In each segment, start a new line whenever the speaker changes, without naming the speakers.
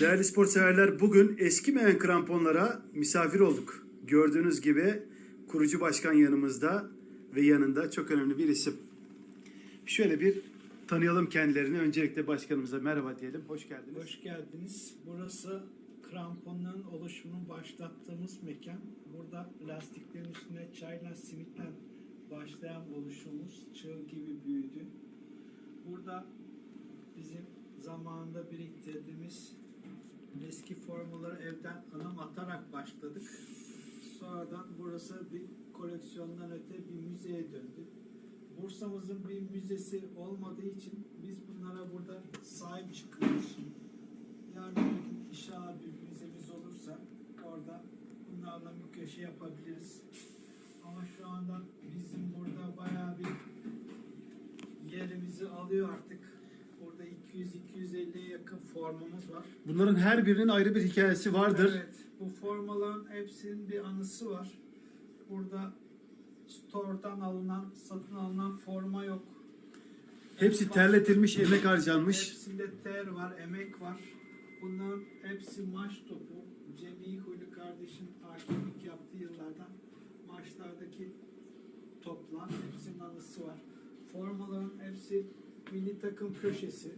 Değerli spor severler bugün eskimeyen kramponlara misafir olduk. Gördüğünüz gibi kurucu başkan yanımızda ve yanında çok önemli bir isim. Şöyle bir tanıyalım kendilerini. Öncelikle başkanımıza merhaba diyelim. Hoş geldiniz.
Hoş geldiniz. Burası kramponların oluşumunu başlattığımız mekan. Burada lastiklerin üstüne çayla simitle başlayan oluşumumuz çığ gibi büyüdü. Burada bizim zamanında biriktirdiğimiz eski formaları evden anam atarak başladık. Sonradan burası bir koleksiyondan öte bir müzeye döndü. Bursa'mızın bir müzesi olmadığı için biz bunlara burada sahip çıkıyoruz. Yarın inşallah bir müzemiz olursa orada bunlarla köşe yapabiliriz. Ama şu anda bizim burada bayağı bir yerimizi alıyor artık. Burada 200-250'ye yakın formamız var.
Bunların her birinin ayrı bir hikayesi vardır.
Evet, bu formaların hepsinin bir anısı var. Burada store'dan alınan, satın alınan forma yok.
Hepsi terletilmiş, emek harcanmış.
Hepsinde ter var, emek var. Bunların hepsi maç topu. Cem İyihuylu kardeşim hakemlik yaptığı yıllardan maçlardaki toplar. Hepsinin anısı var. Formaların hepsi milli takım köşesi.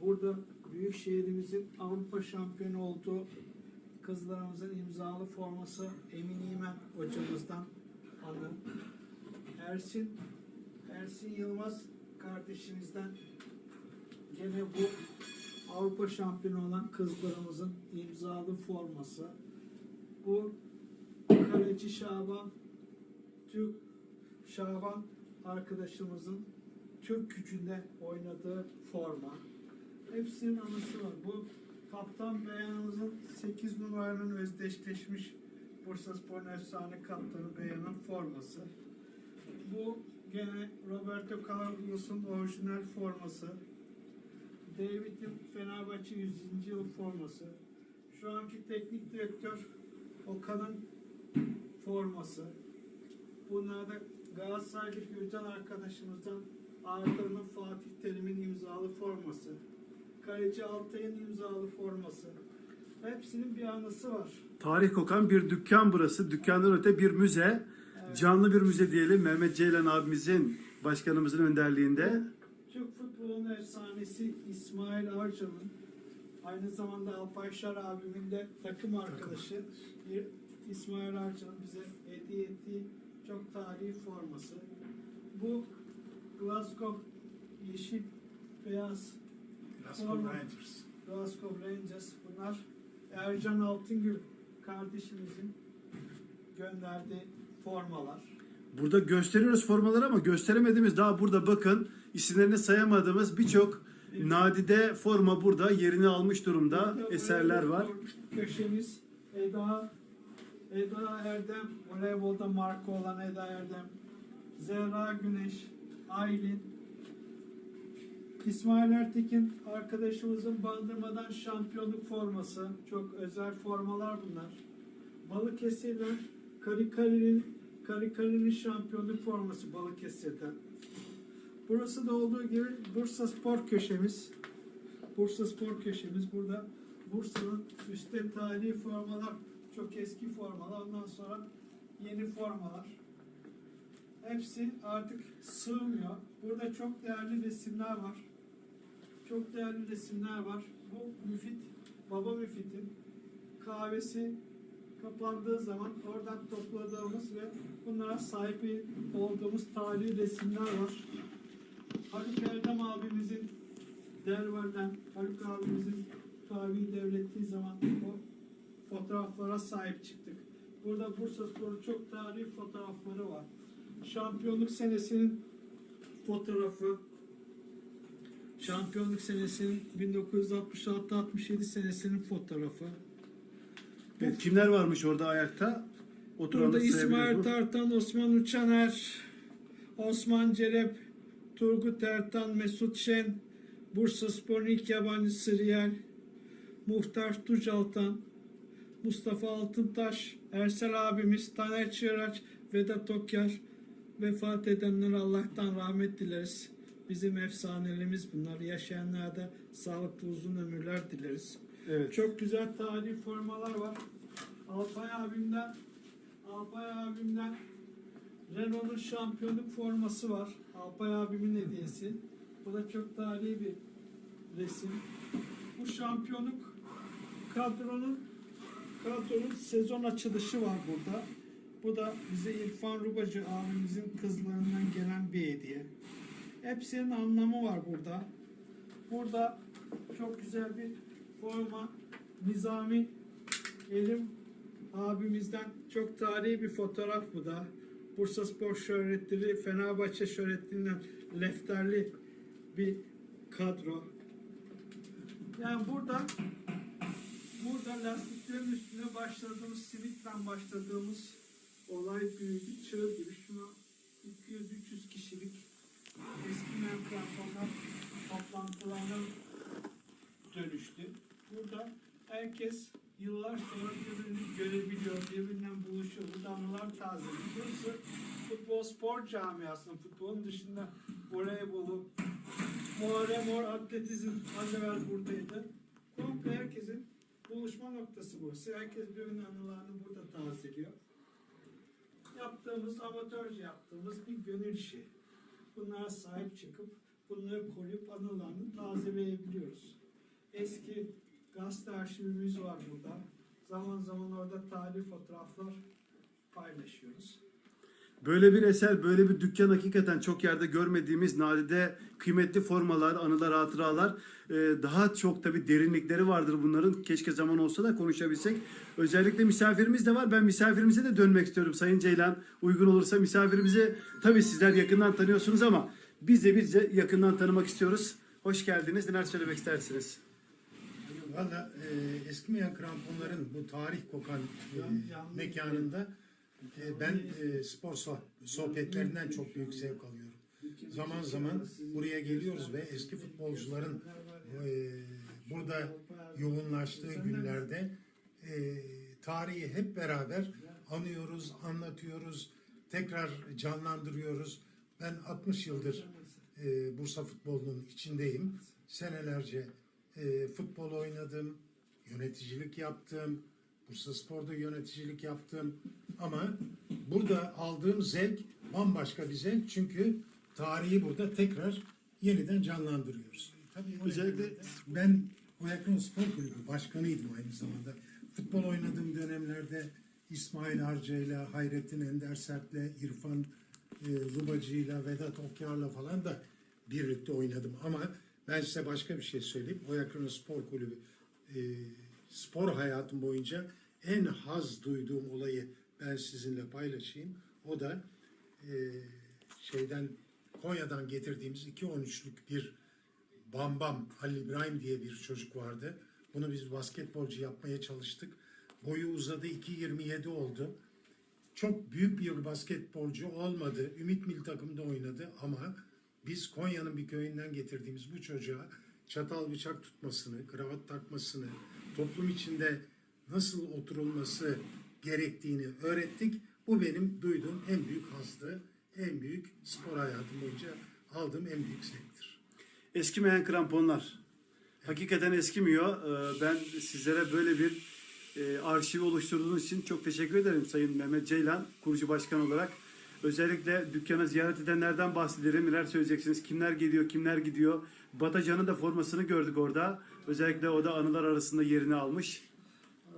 Burada büyük şehrimizin Avrupa şampiyonu olduğu kızlarımızın imzalı forması Emin İmen hocamızdan anı. Ersin Ersin Yılmaz kardeşimizden gene bu Avrupa şampiyonu olan kızlarımızın imzalı forması. Bu Kaleci Şaban Türk Şaban arkadaşımızın Türk gücünde oynadığı forma. Hepsinin anısı var. Bu Kaptan Beyanımızın 8 numaranın özdeşleşmiş Bursa Spor'un efsane kaptanı Beyan'ın forması. Bu gene Roberto Carlos'un orijinal forması. David'in Fenerbahçe 100. yıl forması. Şu anki teknik direktör Okan'ın forması. Bunlar da Galatasaraylı Gürcan arkadaşımızdan Arthur'un Fatih Terim'in imzalı forması. Kaleci Altay'ın imzalı forması. Hepsinin bir anısı var.
Tarih kokan bir dükkan burası. Dükkandan öte bir müze.
Evet.
Canlı bir müze diyelim. Mehmet Ceylan abimizin, başkanımızın önderliğinde.
Türk futbolunun efsanesi İsmail Arcan'ın aynı zamanda Alpayşar abimin de takım arkadaşı bir İsmail Arcan'ın bize hediye ettiği çok tarihi forması. Bu Glasgow yeşil beyaz
Glasgow. Rangers.
Glasgow Rangers. Bunlar Ercan Altıngül kardeşimizin gönderdiği formalar.
Burada gösteriyoruz formaları ama gösteremediğimiz daha burada bakın isimlerini sayamadığımız birçok nadide forma burada yerini almış durumda
Burada
eserler var.
Köşemiz Eda Eda Erdem voleybolda marka olan Eda Erdem Zehra Güneş Aylin İsmail Ertekin arkadaşımızın bandırmadan şampiyonluk forması. Çok özel formalar bunlar. Balıkesir'den Karikali'nin Karikali'nin şampiyonluk forması Balıkesir'den. Burası da olduğu gibi Bursa Spor köşemiz. Bursa Spor köşemiz burada. Bursa'nın üstte tarihi formalar, çok eski formalar, ondan sonra yeni formalar. Hepsi artık sığmıyor. Burada çok değerli resimler var. Çok değerli resimler var. Bu Müfit, Baba Müfit'in kahvesi kapandığı zaman oradan topladığımız ve bunlara sahip olduğumuz tarihi resimler var. Haluk Erdem abimizin Derval'den Haluk abimizin tabi devrettiği zaman o fotoğraflara sahip çıktık. Burada Bursa Spor'un çok tarihi fotoğrafları var. Şampiyonluk senesinin fotoğrafı Şampiyonluk senesinin 1966-67 senesinin fotoğrafı.
Evet, kimler varmış orada ayakta? Oturanı
Burada
sayabiliriz
İsmail
mi?
Tartan, Osman Uçaner, Osman Cerep, Turgut Ertan, Mesut Şen, Bursa Spor'un ilk yabancısı Riyal, Muhtar Tucaltan, Mustafa Altıntaş, Ersel abimiz, Taner Çıraç, Vedat Okyar, vefat edenlere Allah'tan rahmet dileriz. Bizim efsanelerimiz bunlar. Yaşayanlara da sağlıklı uzun ömürler dileriz.
Evet.
Çok güzel tarihi formalar var. Alpay abimden Alpay abimden Renault'un şampiyonluk forması var. Alpay abimin hediyesi. Bu da çok tarihi bir resim. Bu şampiyonluk kadronun kadronun sezon açılışı var burada. Bu da bize İrfan Rubacı abimizin kızlarından gelen bir hediye. Hepsinin anlamı var burada. Burada çok güzel bir forma. Nizami Elim abimizden çok tarihi bir fotoğraf bu da. Bursa Spor şöhretleri, Fenerbahçe şöhretinden lefterli bir kadro. Yani burada burada lastiklerin üstüne başladığımız, simitle başladığımız olay büyüdü. Çığ gibi şuna 200-300 kişilik eski menfaatlar toplantılarına dönüştü. Burada herkes yıllar sonra birbirini görebiliyor, birbirinden buluşuyor. Burada anılar tazeliyor. Burası futbol spor camiasının, futbolun dışında voleybolu, Muharrem Or atletizm az evvel buradaydı. Komple herkesin buluşma noktası burası. Herkes birbirinin anılarını burada tazeliyor. Yaptığımız, amatörce yaptığımız bir gönül işi. Bunlara sahip çıkıp bunları koruyup anılarını tazeleyebiliyoruz. Eski gazete arşivimiz var burada. Zaman zaman orada tarihi fotoğraflar paylaşıyoruz.
Böyle bir eser, böyle bir dükkan hakikaten çok yerde görmediğimiz nadide kıymetli formalar, anılar, hatıralar. Ee, daha çok tabii derinlikleri vardır bunların. Keşke zaman olsa da konuşabilsek. Özellikle misafirimiz de var. Ben misafirimize de dönmek istiyorum Sayın Ceylan. Uygun olursa misafirimizi tabii sizler yakından tanıyorsunuz ama biz de biz de yakından tanımak istiyoruz. Hoş geldiniz. Neler söylemek istersiniz?
Valla e, eskimeyen kramponların bu tarih kokan e, mekanında ben e, spor soh- sohbetlerinden çok büyük zevk alıyorum. Zaman zaman buraya geliyoruz ve eski futbolcuların e, burada yoğunlaştığı günlerde e, tarihi hep beraber anıyoruz, anlatıyoruz, tekrar canlandırıyoruz. Ben 60 yıldır e, Bursa futbolunun içindeyim. Senelerce e, futbol oynadım, yöneticilik yaptım, Bursa Spor'da yöneticilik yaptım. Ama burada aldığım zevk bambaşka bir zevk çünkü tarihi burada tekrar yeniden canlandırıyoruz. Tabii
Özellikle-
ben Oyakron Spor Kulübü başkanıydım aynı zamanda. Futbol oynadığım dönemlerde İsmail Harca'yla, Hayrettin Ender Sert'le, İrfan e, Rubacı'yla, Vedat Okyar'la falan da birlikte oynadım. Ama ben size başka bir şey söyleyeyim. Oyakron Spor Kulübü e, spor hayatım boyunca en haz duyduğum olayı ben sizinle paylaşayım. O da e, şeyden Konya'dan getirdiğimiz 2-13'lük bir Bambam Halil İbrahim diye bir çocuk vardı. Bunu biz basketbolcu yapmaya çalıştık. Boyu uzadı 2.27 oldu. Çok büyük bir basketbolcu olmadı. Ümit Milli takımda oynadı ama biz Konya'nın bir köyünden getirdiğimiz bu çocuğa çatal bıçak tutmasını, kravat takmasını, toplum içinde nasıl oturulması gerektiğini öğrettik. Bu benim duyduğum en büyük hazdı, en büyük spor hayatım boyunca aldığım en büyük zevktir.
Eskimeyen kramponlar. Hakikaten eskimiyor. Ee, Ben sizlere böyle bir e, arşiv oluşturduğunuz için çok teşekkür ederim Sayın Mehmet Ceylan, kurucu başkan olarak. Özellikle dükkanı ziyaret edenlerden bahsedelim. Neler söyleyeceksiniz? Kimler geliyor, kimler gidiyor? Batacan'ın da formasını gördük orada. Özellikle o da anılar arasında yerini almış.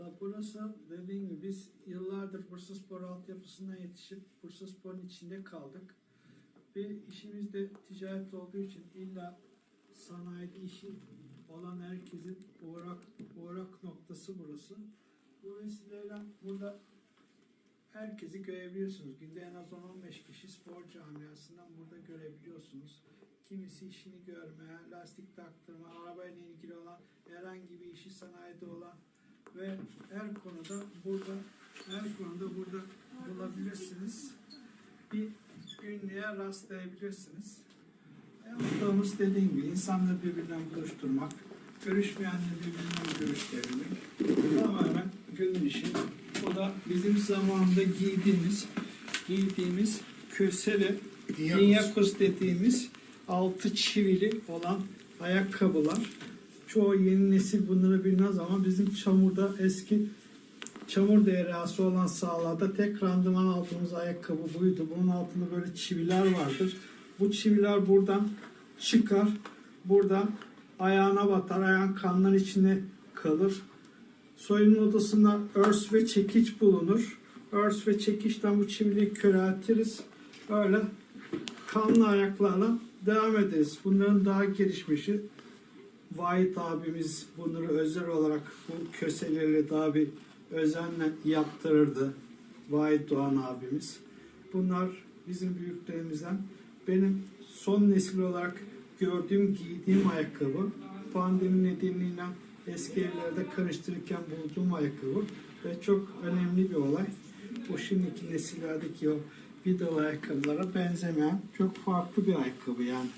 Valla burası dediğim gibi biz yıllardır Bursa Spor altyapısına yetişip Bursa Spor'un içinde kaldık. Bir işimiz de ticaret olduğu için illa sanayide işi olan herkesin uğrak, uğrak noktası burası. Bu vesileyle burada herkesi görebiliyorsunuz. Günde en az 10-15 kişi spor camiasından burada görebiliyorsunuz. Kimisi işini görmeye, lastik taktırma, arabayla ilgili olan herhangi bir işi sanayide olan ve her konuda burada her konuda burada bulabilirsiniz. Bir ünlüye rastlayabilirsiniz. Yaptığımız dediğim gibi insanları birbirinden buluşturmak, görüşmeyenleri birbirinden görüştürmek tamamen gönül işi. O da bizim zamanında giydiğimiz giydiğimiz kösele
Dinyakos.
Dinyakos dediğimiz altı çivili olan ayakkabılar. Çoğu yeni nesil bunları bilmez ama bizim çamurda eski çamur deryası olan sahalarda tek randıman aldığımız ayakkabı buydu. Bunun altında böyle çiviler vardır. Bu çiviler buradan çıkar. Buradan ayağına batar. Ayağın kanlar içine kalır. Soyunma odasında örs ve çekiç bulunur. Örs ve çekiçten bu çivileri köreltiriz. Öyle kanlı ayaklarla devam ederiz. Bunların daha gelişmişi Vahit abimiz bunları özel olarak bu köseleri daha bir özenle yaptırırdı. Vahit Doğan abimiz. Bunlar bizim büyüklerimizden. Benim son nesil olarak gördüğüm, giydiğim ayakkabı. Pandemi nedeniyle eski evlerde karıştırırken bulduğum ayakkabı. Ve çok önemli bir olay. Bu şimdiki nesillerdeki o vidalı ayakkabılara benzemeyen çok farklı bir ayakkabı yani.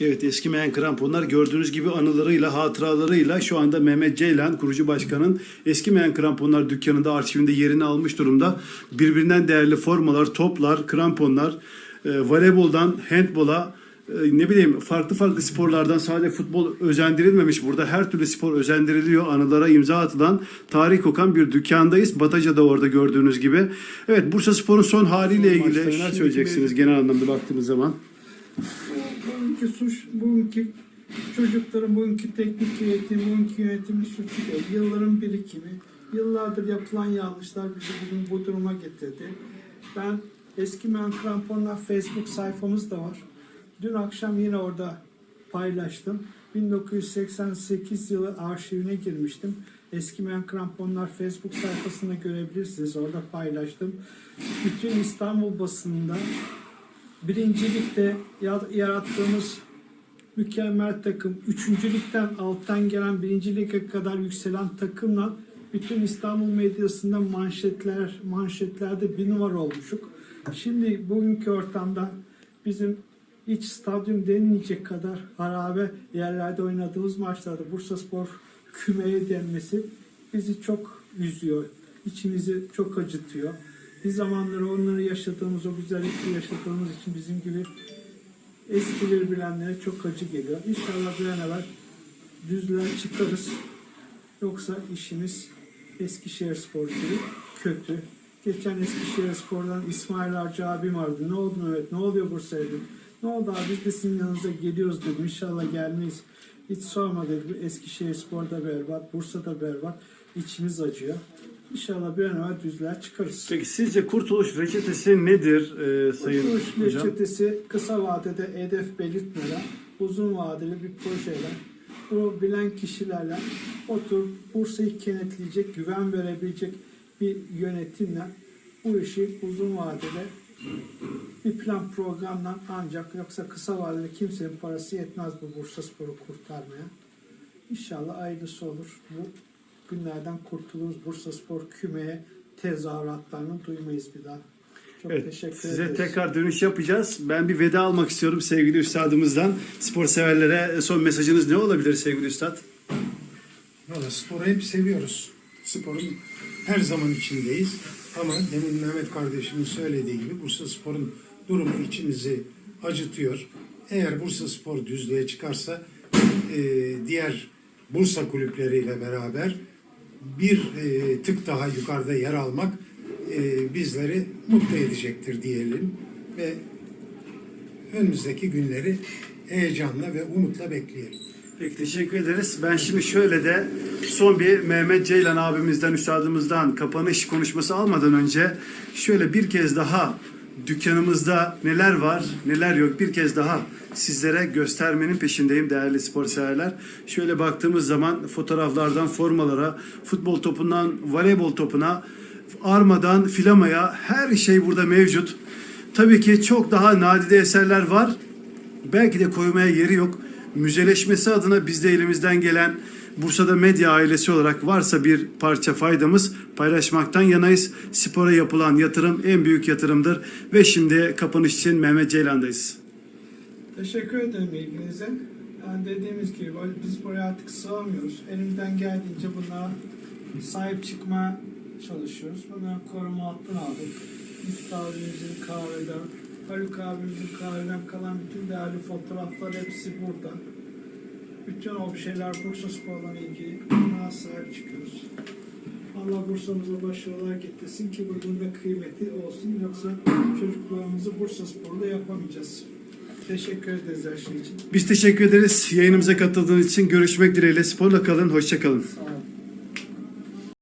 Evet eskimeyen kramponlar gördüğünüz gibi anılarıyla, hatıralarıyla şu anda Mehmet Ceylan kurucu başkanın eskimeyen kramponlar dükkanında arşivinde yerini almış durumda. Birbirinden değerli formalar, toplar, kramponlar, e, voleyboldan handbola, e, ne bileyim farklı farklı sporlardan sadece futbol özendirilmemiş. Burada her türlü spor özendiriliyor. Anılara imza atılan, tarih kokan bir dükkandayız. Bataca da orada gördüğünüz gibi. Evet Bursa Spor'un son haliyle ilgili neler söyleyeceksiniz genel anlamda baktığınız zaman?
Bugünkü suç, bugünkü çocukların bugünkü teknik yönetim, bugünkü yönetimin suçu değil. Yılların birikimi, yıllardır yapılan yanlışlar bizi bugün bu duruma getirdi. Ben Eskimen Kramponlar Facebook sayfamız da var. Dün akşam yine orada paylaştım. 1988 yılı arşivine girmiştim. Eskimen Kramponlar Facebook sayfasında görebilirsiniz. Orada paylaştım. Bütün İstanbul basınında birincilikte ya- yarattığımız mükemmel takım, üçüncülükten alttan gelen birinci lige kadar yükselen takımla bütün İstanbul medyasında manşetler, manşetlerde bir numara olmuşuk. Şimdi bugünkü ortamda bizim hiç stadyum denmeyecek kadar harabe yerlerde oynadığımız maçlarda Bursa Spor kümeye denmesi bizi çok üzüyor. İçimizi çok acıtıyor. Bir zamanları onları yaşadığımız, o güzellikleri yaşadığımız için bizim gibi eskileri bilenlere çok acı geliyor. İnşallah bir an evvel düzlüğe çıkarız. Yoksa işimiz Eskişehir Spor gibi kötü. Geçen Eskişehir Spor'dan İsmail Arcı abim vardı. Ne oldu Mehmet? Ne oluyor Bursa'ya dedim. Ne oldu abi biz de sizin yanınıza geliyoruz dedim. İnşallah gelmeyiz. Hiç sorma dedi. Eskişehir Spor'da berbat, Bursa'da berbat. İçimiz acıyor. İnşallah bir an evvel düzlüğe çıkarız.
Peki sizce kurtuluş reçetesi nedir e, Sayın
Kurtuluş
Hocam?
reçetesi kısa vadede hedef belirtmeden uzun vadeli bir projeyle bunu bilen kişilerle oturup Bursa'yı kenetleyecek, güven verebilecek bir yönetimle bu işi uzun vadede bir plan programla ancak yoksa kısa vadede kimsenin parası yetmez bu Bursa Spor'u kurtarmaya. İnşallah hayırlısı olur. Bu günlerden kurtuluruz. Bursa Spor kümeye tezahüratlarını duymayız bir daha. Çok
Evet,
teşekkür
size
ederiz.
tekrar dönüş yapacağız. Ben bir veda almak istiyorum sevgili üstadımızdan. Spor severlere son mesajınız ne olabilir sevgili üstad?
Valla sporu hep seviyoruz. Sporun her zaman içindeyiz. Ama demin Mehmet kardeşimin söylediği gibi Bursa Spor'un durumu içimizi acıtıyor. Eğer Bursa Spor düzlüğe çıkarsa e, diğer Bursa kulüpleriyle beraber bir e, tık daha yukarıda yer almak e, bizleri mutlu edecektir diyelim ve önümüzdeki günleri heyecanla ve umutla bekleyelim.
Peki teşekkür ederiz. Ben şimdi şöyle de son bir Mehmet Ceylan abimizden, üstadımızdan kapanış konuşması almadan önce şöyle bir kez daha dükkanımızda neler var, neler yok bir kez daha sizlere göstermenin peşindeyim değerli spor severler. Şöyle baktığımız zaman fotoğraflardan formalara, futbol topundan voleybol topuna, armadan filamaya her şey burada mevcut. Tabii ki çok daha nadide eserler var. Belki de koymaya yeri yok. Müzeleşmesi adına biz de elimizden gelen Bursa'da medya ailesi olarak varsa bir parça faydamız paylaşmaktan yanayız. Spora yapılan yatırım en büyük yatırımdır. Ve şimdi kapanış için Mehmet Ceylan'dayız.
Teşekkür ederim ilginize. Yani dediğimiz gibi biz buraya artık sığamıyoruz. Elimizden geldiğince bunlara sahip çıkmaya çalışıyoruz. Bunları koruma altına aldık. Müftü abimizin kahveden, Haluk abimizin kahveden kalan bütün değerli fotoğraflar hepsi burada. Bütün o şeyler Bursa Spor'la ilgili buna sahip çıkıyoruz. Allah Bursa'mıza başarılar getirsin ki bunun da kıymeti olsun. Yoksa çocuklarımızı Bursa Spor'da yapamayacağız. Teşekkür ederiz her şey için.
Biz teşekkür ederiz yayınımıza katıldığınız için. Görüşmek dileğiyle. Sporla kalın. Hoşça kalın.
Sağ olun.